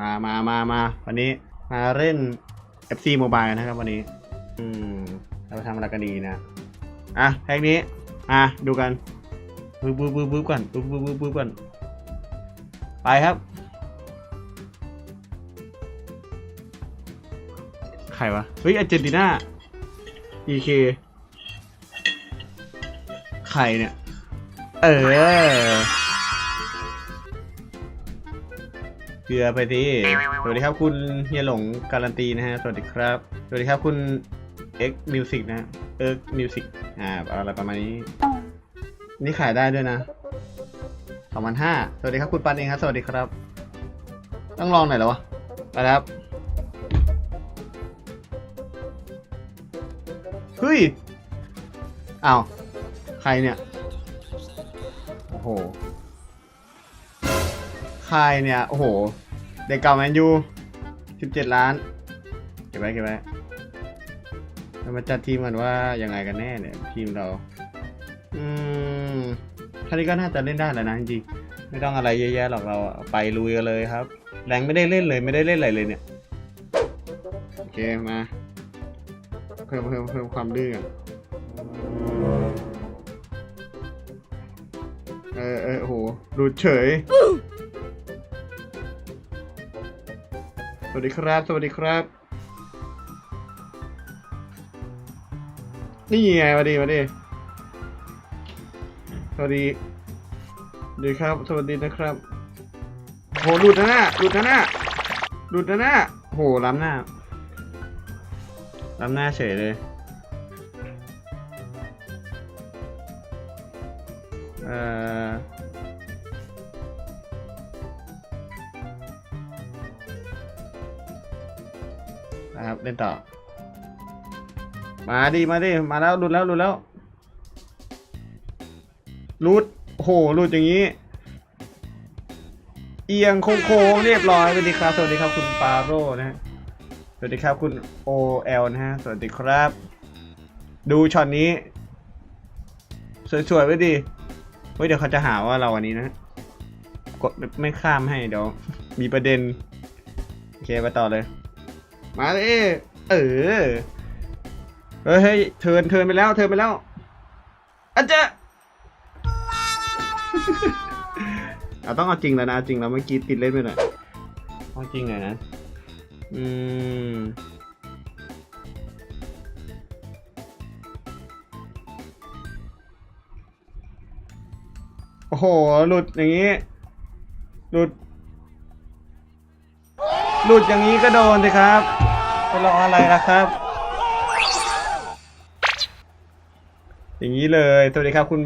มามามามาวันนี้มาเล่น FC Mobile นะครับวันนี้ อืมเราไปทำอะไรกันดีนะ อะแพ็กนี้ อะ ดูกันบึ๊บบึ๊บบึ๊บบึ๊บก่อนบึ๊บบึ๊บบึ๊บบึ๊บก่อน ไปครับ ใครวะ เฮ้ยอาร์เจนตินา EK ใครเนี่ย เออ เกลือไปดิสวัสดีครับคุณเฮียหลงการันตีนะฮะ สวัสดีครับ สวัสดีครับคุณ X Music นะ X Music อ่าอะไรประมาณนี้ นี่ขายได้ด้วยนะสองพันห้าสวัสดีครับคุณปันเองครับ สวัสดีครับ ต้องลองหน่อยแล้ววะไปครับ เฮ้ยอ้าวใครเนี่ย โอ้โห ใคเนี่ย โอ้โห เด็กเก่าแมนยูสิบเจ็ดล้าน เก็บไว้เก็บไว้เรามาจัดทีมกันว่ายังไงกันแน่เนี่ย ทีมเรา อืมท่านี้ก็น่าจะเล่นได้แล้วนะจริงๆไม่ต้องอะไรเยอะแยะหรอกเราไปลุยกันเลยครับ แรงไม่ได้เล่นเลยไม่ได้เล่นอะไรเลยเนี่ย โอเคมาเพิ่มเพิ่มเพิ่มความดื้อก่อนเออเออโอ้โหหลุดเฉย วัสดีครับ สวัสดีครับ นี่ไงมาดีมาดีสวัสดีสวัสดีครับ สวัสดีนะครับโหหลุดนะหน้าหลุดนะหน้าหลุดนะหน้าโหล้ำหน้าล้ำหน้าเฉยเลย เล่นต่อ มาดิมาดิมาแล้วหลุดแล้วหลุดแล้วหลุดโอ้โหหลุดอย่างนี้ เอียงโค้งเรียบร้อยสวัสดีครับสวัสดีครับคุณปาโร่นะฮะสวัสดีครับคุณ OL นะฮะสวัสดีครับ ดูช็อตนี้ สวยๆไว้ดิเฮ้ยเดี๋ยวเขาจะหาว่าเราอันนี้นะกดไม่ข้ามให้เดี๋ยวมีประเด็น โอเคไปต่อเลย มาเลยเออเฮ้ยเฮ้ยเทิร์นเทิร์นไปแล้วเทิร์นไปแล้วอาจจะเอาต้องเอาจริงแล้วนะเอาจริงแล้วเมื่อกี้ติดเล่นไปหน่อยเอาจริงหน่อยนะ อืมโอ้โห หลุดอย่างนี้ หลุด หลุดอย่างนี้ก็โดนสิครับ ไปรออะไรล่ะครับ อย่างนี้เลย สวัสดีครับคุณ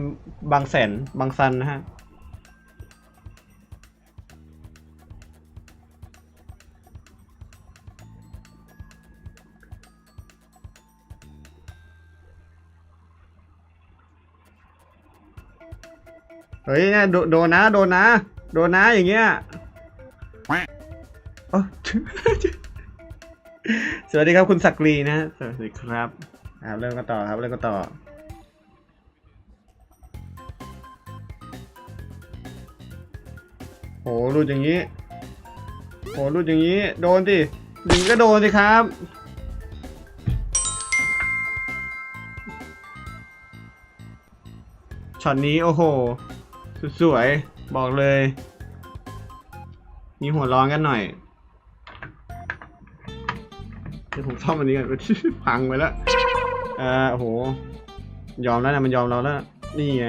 บางแสนบางซันนะฮะเฮ้ยเนี่ยโดนนะ โดนนะ โดนนะอย่างเงี้ย สวัสดีครับคุณศักรีนะสวัสดีครับอ่าเริ่มกันต่อครับเริ่มกันต่อโหรูดอย่างนี้โหรูดอย่างนี้ โดนสิหนึ่งก็โดนสิครับช็อตนี้โอ้โหสวยๆบอกเลย มีหัวร้อนกันหน่อย ซ่อมอันนี้กันพังไปแล้วเออโอ้โห ยอมแล้วนะมันยอมเราแล้ว นี่ไง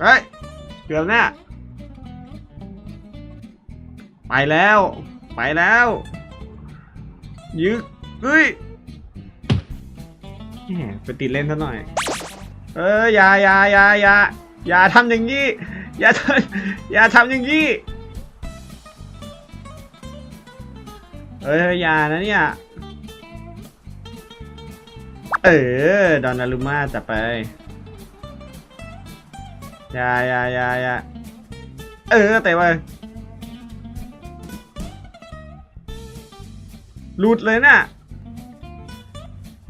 เฮ้ย เกือบแน่ไปแล้ว ไปแล้ว ยึกเฮ้ยไปติดเล่นซะหน่อย เอออย่าอย่าอย่าอย่า อย่าทำอย่างนี้ อย่าทำอย่าทำอย่างนี้เอ้ยอย่านะเนี่ย เออ ดอนนารุมาจับไปอย่าอย่าอย่าอย่าเออแต่ว่าหลุดเลยน่ะ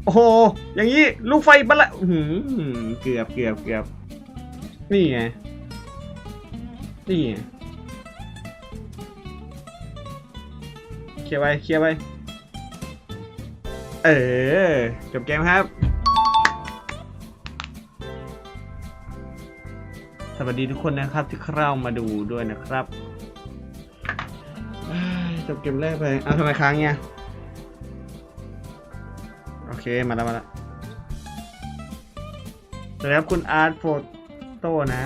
โอ้โห อย่างนี้ ลูกไฟบัลละหือเกือบเกือบเกือบ นี่ไง นี่ไง เคลียร์ไป เคลียร์ไป เออ จบเกมครับ สวัสดีทุกคนนะครับที่เข้ามาดูด้วยนะครับจบเกมแรกไป เอาทำไมค้างเนี่ย โอเค มาแล้วมาแล้วสวัสดีครับคุณอาร์ตโฟ โต้นะ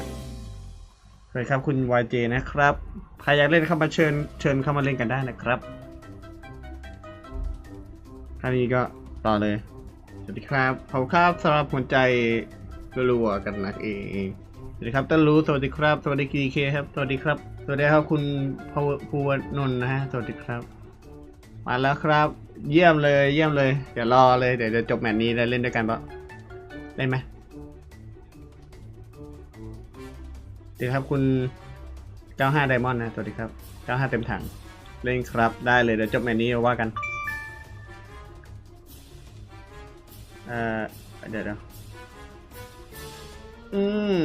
สวัสดีครับคุณ YJ นะครับ ใครอยากเล่นเข้ามาเชิญเชิญเข้ามาเล่นกันได้นะครับท่าวนี้ก็ต่อเลย สวัสดีครับขอบคุณครับสำหรับหัวใจรัวๆกันนะเองสวัสดีครับต้นรู้สวัสดีครับ สวัสดีกีเคครับ สวัสดีครับ สวัสดีครับคุณภูภูวนนท์นะฮะ สวัสดีครับ มาแล้วครับ เยี่ยมเลย เยี่ยมเลย เดี๋ยวรอเลย เดี๋ยวจะจบแมตช์นี้แล้วเล่นด้วยกันปะเล่นไหม ดีครับคุณ 95 ไดมอนด์นะสวัสดีครับ 95 เต็มถัง เล่นครับ ได้เลยเดี๋ยวจบแมตช์นี้ว่ากัน เอ่อ เดี๋ยวเดี๋ยวอืม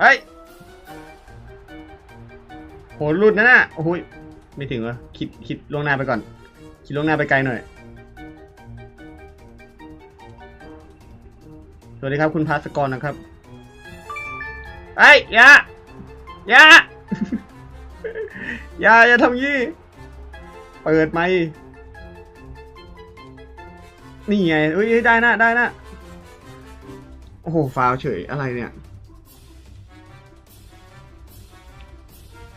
เฮ้ยโหหลุดนะน่ะโอ้ยไม่ถึงวะคิดคิดล่วงหน้าไปก่อน คิดล่วงหน้าไปไกลหน่อย วัสดีครับคุณพาสกรนะครับไอ้ยอย่ายาอย่าอย่าทำยี่ เปิดไหมนี่ไงเอ้ยได้นะได้นะโอ้โหฟาวเฉยอะไรเนี่ย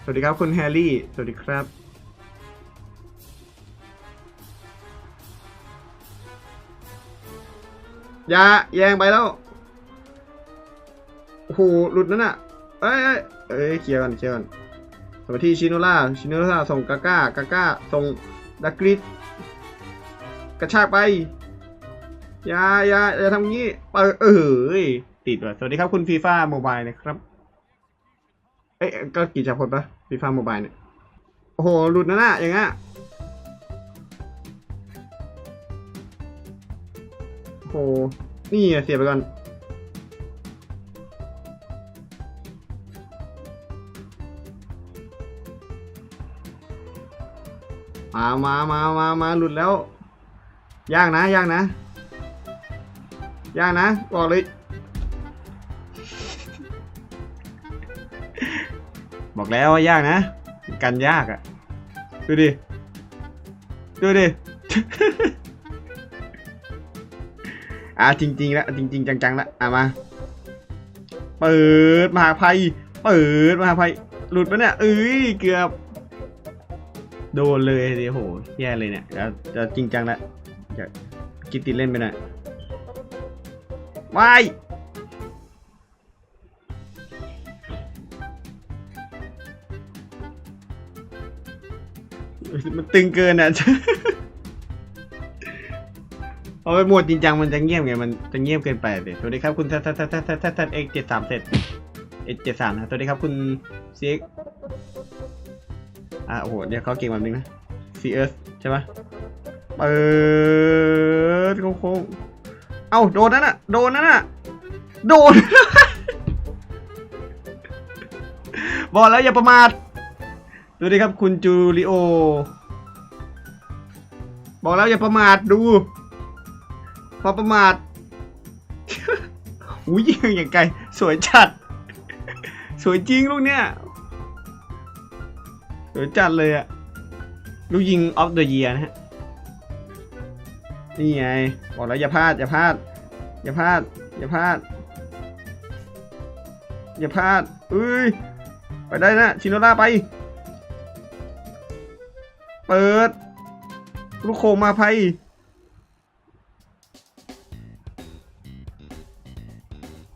สวัสดีครับคุณแฮร์รี่ สวัสดีครับ ยาแยงไปแล้วโอ้โหหลุดนั่นน่ะเอ้ยเอ้ยเคลียร์กันเคลียร์กันสวัสดีชิโนล่าชิโนล่าส่งกาก้ากาก้าส่งดักกริดกระชากไปอย่าอย่าอย่าทำงี้เออเออติดว่ะสวัสดีครับคุณฟีฟ่าโมบายนะครับ เอ้ยก็กี่จับคนปะฟีฟ่าโมบายเนี่ย โอ้โห หลุดนะน่ะอย่างเงี้ย โอ้โห นี่เสียไปก่อน มามามามามาหลุดแล้ว ยากนะ ยากนะ ยากนะ บอกเลยบอกแล้วว่ายากนะ กันยากอะ่ะ ดูดิ ดูดิ อะจริงๆแล้วจริง ๆ จังๆแล้วอะมา เปิดมหาภัย เปิดมหาภัย หลุดปะเนี่ยเอ้ยเกือบ โดนเลยดิโหแย่เลยเนี่ยจะจะจริงจังแล้วจะกิดติดเล่นไปหน่อยว้ายมันตึงเกินอะ พอไปหมวดจริงจังมันจะเงียบไงมันจะเงียบเกินไปเลยสวัสดีครับคุณทัททัททัททัททัททัทเอ็กเจ็ดสามเสร็จเอ็กเจ็ดสามนะสวัสดีครับคุณซีเอ็กอะโอ้โหเดี๋ยวเขาเก่งแบบนึงนะซีเอสใช่ปะเปิดโค้งเอ้าโดนนั่นน่ะโดนนั่นน่ะโดนบอกแล้วอย่าประมาทสวัสดีครับคุณจูริโอ บอกแล้วอย่าประมาทดู พอประมาทอุ้ยยิงอย่างไกล สวยจัด สวยจริงลูกเนี้ยสวยจัดเลยอะลูกยิงออฟเดอะเยียนะฮะ นี่ไง บอกแล้วอย่าพลาด อย่าพลาด อย่าพลาด อย่าพลาด อย่าพลาดเอ้ย ไปได้นะ ชิโนล่าไป เปิด ลูกโคมมาภัย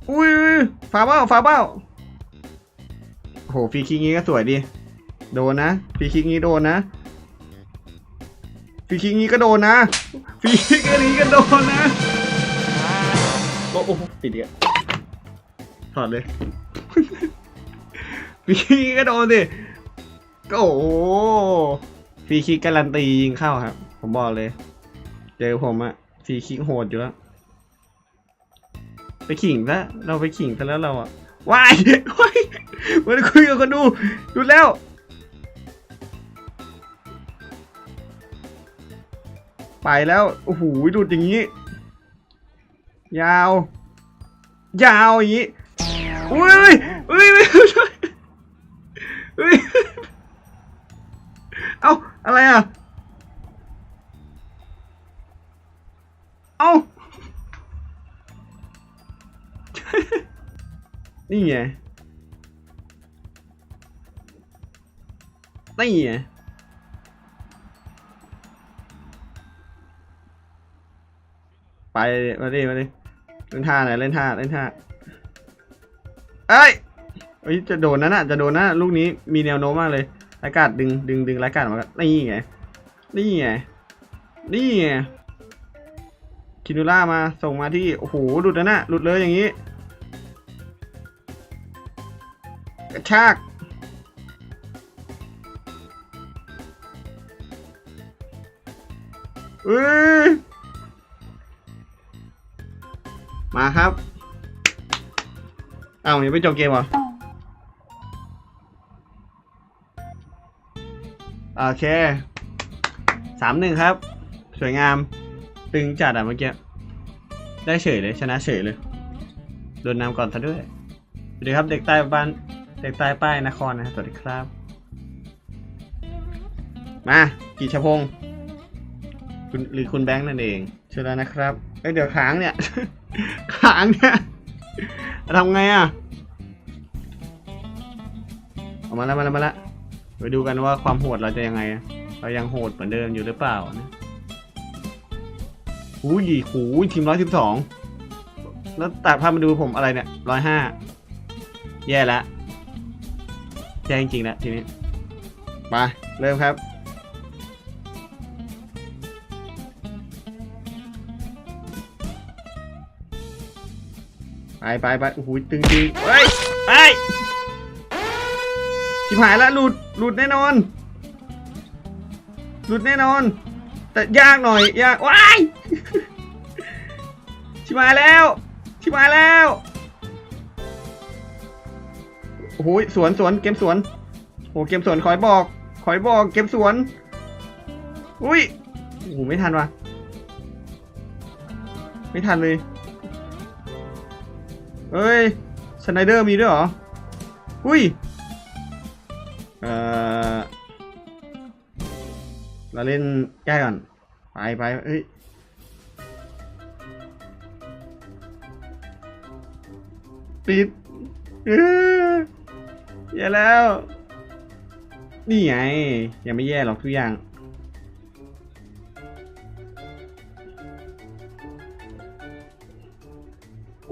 อุ้ยอุ้ยฝาเบ้าฝาเบ้าโอ้โหฟรีคิกงี้ก็สวยดี โดนนะฟรีคิกงี้โดนนะฟรีคิกงี้ก็โดนนะฟรีคิกอันนี้ก็โดนนะโอ้โหติดอีกอะถอดเลยฟรีคิกงี้ก็โดนสิก็โอ้โหฟรีคิกการันตียิงเข้าครับ ผมบอกเลย เจอผมอะฟรีคิกโหดอยู่แล้ว ขิงซะเราไปขิงซะแล้วเราอะวายว้ายมันคุยกับคนดูดูแล้วไปแล้วโอ้โหดูดอย่างนี้ ยาว ยาวอย่างนี้อุ้ยอุ้ยไม่ช่วยอุ้ยเอ้าอะไรอะเอ้า นี่ไงนี่ไงไปมาดิมาดิเล่นท่าไหนเล่นท่าเล่นท่าเอ้ยเอ้ยจะโดนนั่นน่ะจะโดนนะลูกนี้มีแนวโน้มมากเลยราการดึงดึงดึงราการออกมานี่ไงนี่ไงนี่ไงคินูล่ามาส่งมาที่โอ้โหหลุดแล้วนะหลุดเลยอย่างนี้ ชาก มาครับ เอายังไม่จบเกมเหรอ โอเค สามหนึ่งครับ สวยงาม ตึงจัดอะเมื่อกี้ ได้เฉยเลย ชนะเฉยเลย โดนนำก่อนซะด้วยสวัสดีครับเด็กใต้บ้าน เด็กใต้ป้ายนครนะสวัสดีครับ มากีชพงศ์คุณหรือคุณแบงค์นั่นเองเชิญแล้วนะครับเอ้ยเดี๋ยวค้างเนี่ยค้างเนี่ยทำไงอะเอามาแล้วมาแล้วมาแล้วไปดูกันว่าความโหดเราจะยังไง เรายังโหดเหมือนเดิมอยู่หรือเปล่านะหูยหูยทีมร้อยสิบสองแล้วตัดภาพมาดูผมอะไรเนี่ยร้อยห้าแย่แล้ว แย่จริงๆแล้วทีนี้มาเริ่มครับ ไปไปไปโอ้โหตึงจริงเฮ้ยไปชิบหายละหลุดหลุดแน่นอน หลุดแน่นอน แต่ยากหน่อยยากว้ายชิบหายแล้ว ชิบหายแล้วโอ้โหสวนสวนเกมสวนโอ้โหเกมสวนคอยบอกคอยบอกเกมสวน อุ้ยโอ้โหไม่ทันวะไม่ทันเลยเอ้ยสไนเดอร์มีด้วยเหรออุ้ยเออเราเล่นแก้ก่อน ไปไปเอ้ยปิดเออ แย่แล้ว นี่ไง ยังไม่แย่หรอกทุกอย่าง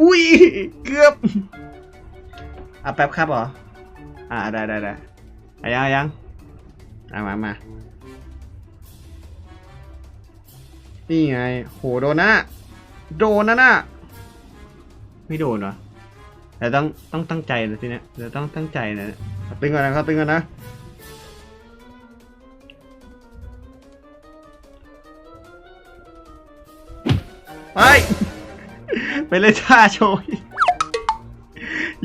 อุ้ย เกือบ อะแป๊บครับเหรอ อ่าได้ได้ได้อะยังอะยังอะมามานี่ไง โห โดนนะ โดนนะน่ะ ไม่โดนเหรอ แต่ต้องต้องตั้งใจเลยทีเนี้ยเดี๋ยวต้องตั้งใจนะตึงก่อนนะครับตึงก่อนนะไปไปเล่นท่าโชว์อีก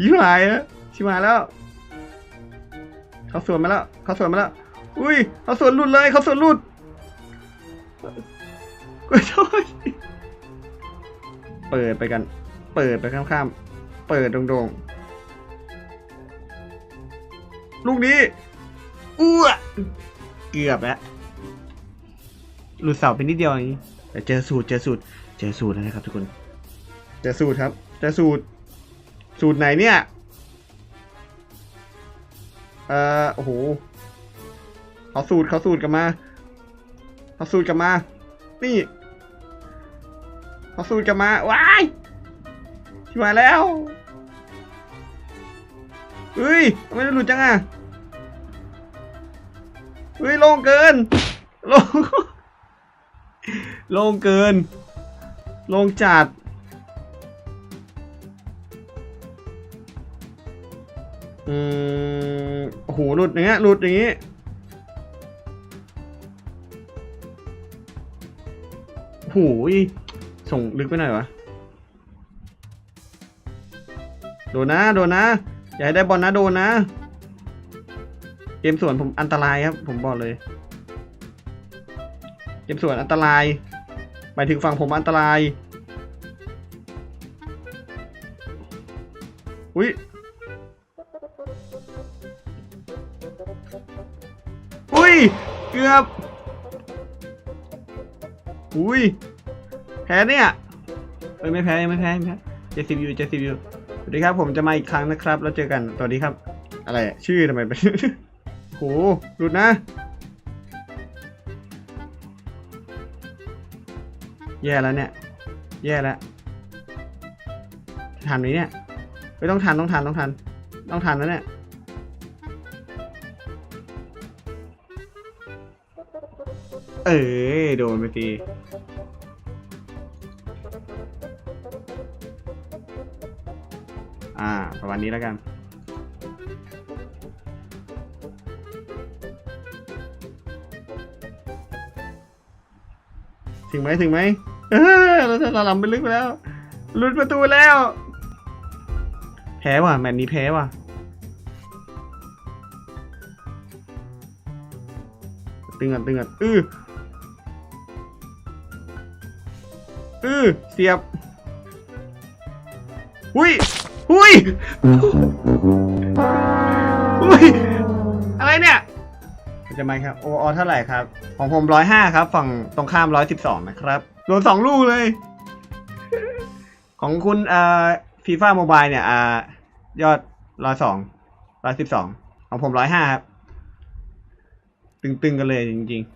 ยิ้มหายแล้วชิมหายแล้ว เขาสวนมาแล้ว เขาสวนมาแล้ว อุ้ย เขาสวนหลุดเลย เขาสวนหลุดกูโทษเปิดไปกัน เปิดไปข้ามๆ เปิดโด่งๆ ลูกนี้อ้วเกือบแล้วหลุดเสาไปนิดเดียวอย่างนี้แต่เจอสูตรเจอสูตรเจอสูตรแล้วนะครับทุกคน เจอสูตรครับ เจอสูตร สูตรไหนเนี่ย เอ่อโอ้โหเขาสูตรเขาสูตรกลับมาเขาสูตรกลับมา นี่เขาสูตรกลับมา ว้าย ชิหายแล้วเฮ้ยทำไมหลุดจังอะเฮ้ยลงเกินลงลงเกินลงจัดอืมโอ้โหหลุดอย่างเงี้ยหลุดอย่างงี้โอ้โหส่งลึกไปหน่อยวะ โดนนะโดนนะอย่าให้ได้บอลนะโดนนะเกมสวนผมอันตรายครับ ผมบอกเลยเกมสวนอันตรายหมายถึงฝั่งผมอันตรายอุ้ยอุ้ยเกือบอุ้ยแพ้เนี่ยเอ้ยไม่แพ้ไม่แพ้ไม่แพ้เจสิบยูเจสิบยู สวัสดีครับผมจะมาอีกครั้งนะครับ แล้วเจอกันสวัสดีครับ อะไรอะชื่อทำไมเป็น โหหลุดนะ แย่แล้วเนี่ย แย่แล้วทันไหมเนี่ยไม่ต้องทันต้องทันต้องทัน ต้องทันแล้วเนี่ยเออโดนไปที อ่า ประมาณนี้แล้วกันถึงไหมถึงไหมเออเราจะลำไปลึกไปแล้วลุดประตูแล้ว แพ้ว่ะ แมตช์นี้แพ้ว่ะ ตึงกันตึงกันอืออือเสียบหุ้ย หุยหุยอะไรเนี่ยจะมาครับ โออเท่าไหร่ครับ ของผมร้อยห้าครับ ฝั่งตรงข้ามร้อยสิบสองนะครับ โดนสองลูกเลย ของคุณเอ่อฟีฟ่าโมบายเนี่ย อ่า ยอดร้อยสองร้อยสิบสองของผมร้อยห้าครับ ตึงๆกันเลยจริง ๆ